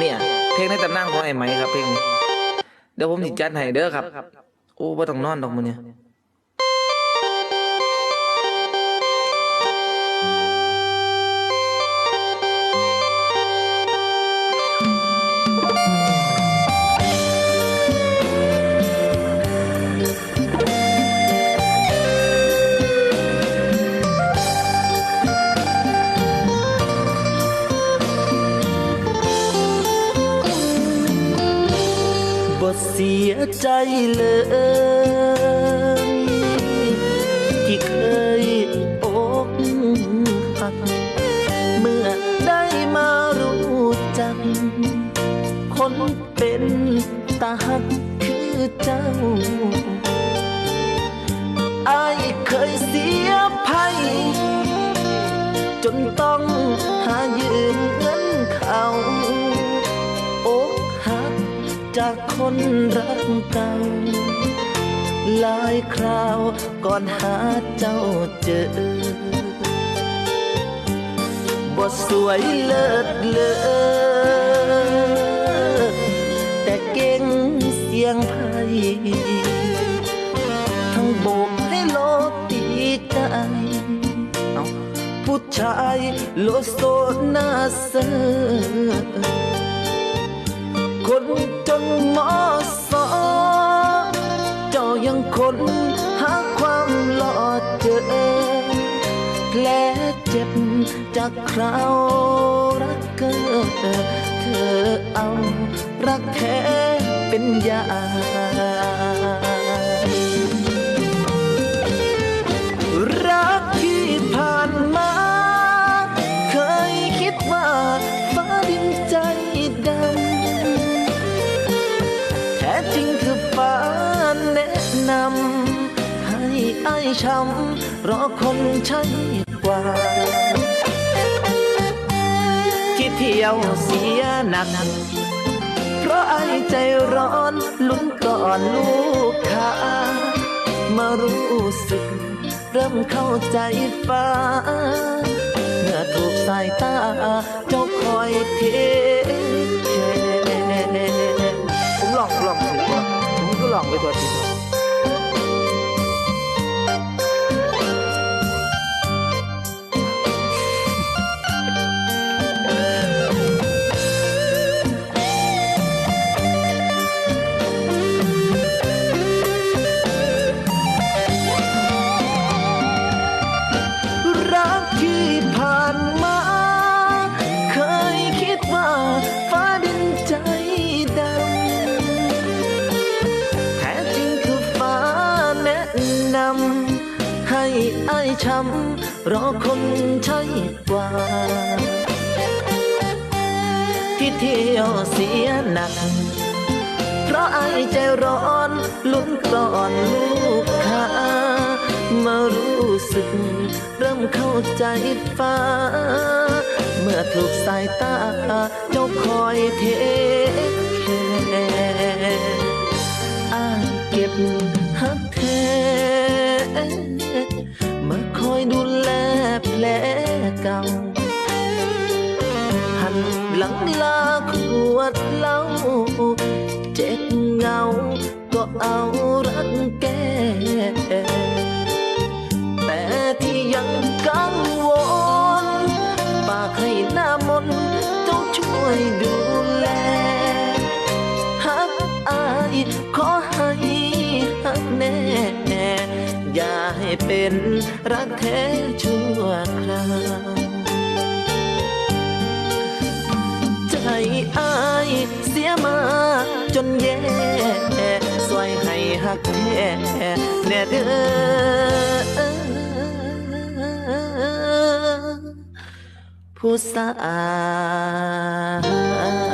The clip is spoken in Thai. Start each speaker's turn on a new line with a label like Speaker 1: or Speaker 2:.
Speaker 1: เนี่ย เพลงในตำนานของไอ้ไหมครับเพลงนี้เดี๋ยวผมสิจัดให้เด้อครับ โอ้บ่ต้องนอนดอกมื้อนี้
Speaker 2: บ่ย ยใจเลยที่เคยอกหักเมื่อได้มารู้จัก คนเป็นตาหักคือเจ้าอายเคยเสียภัย จนต้อง จากคนรักเก่าหลายคราวก่อนหาเจ้าเจอบทสวยเลิศเลอแต่เก่งเสียงไพทั้งโบกให้โลตีใจ
Speaker 1: เอา
Speaker 2: ผู้ชายโลโซหน้าเซอ คนจนหมอสอเจ้ายังคนหาความหลอดเจอแผลเจ็บจากคราวรักเกิดเธอเอารักแท้เป็นยา ไอ้ช้ำรอคนใช่กว่า ที่เที่ยวเสียหนัก เพราะไอ้ใจร้อนลุ้นก่อนลูกค้ามารู้สึก เริ่มเข้าใจฟ้า เมื่อถูกสายตาเจ้าคอยเท ช้ำรอคนใช่กว่า ที่เที่ยวเสียหนัก เพราะไอ้ใจร้อนลุ้นก่อนลูกค้ามารู้สึก เริ่มเข้าใจฟ้า เมื่อถูกสายตา เจ้าคอยเทแคอ้าเก็บหักแท้ แผลเก่า หันหลังลาขวดเหล้าเจ็บเหงา ก็เอารักแก้แต่ที่ยังกังวลปากให้หน้ามนต์เจ้าช่วยดูแลหักอายขอ เป็นรักแท้ชั่วคราวใจอายเสียมาจนแย่สวยให้หักแท้แน่เด้อผู้สาว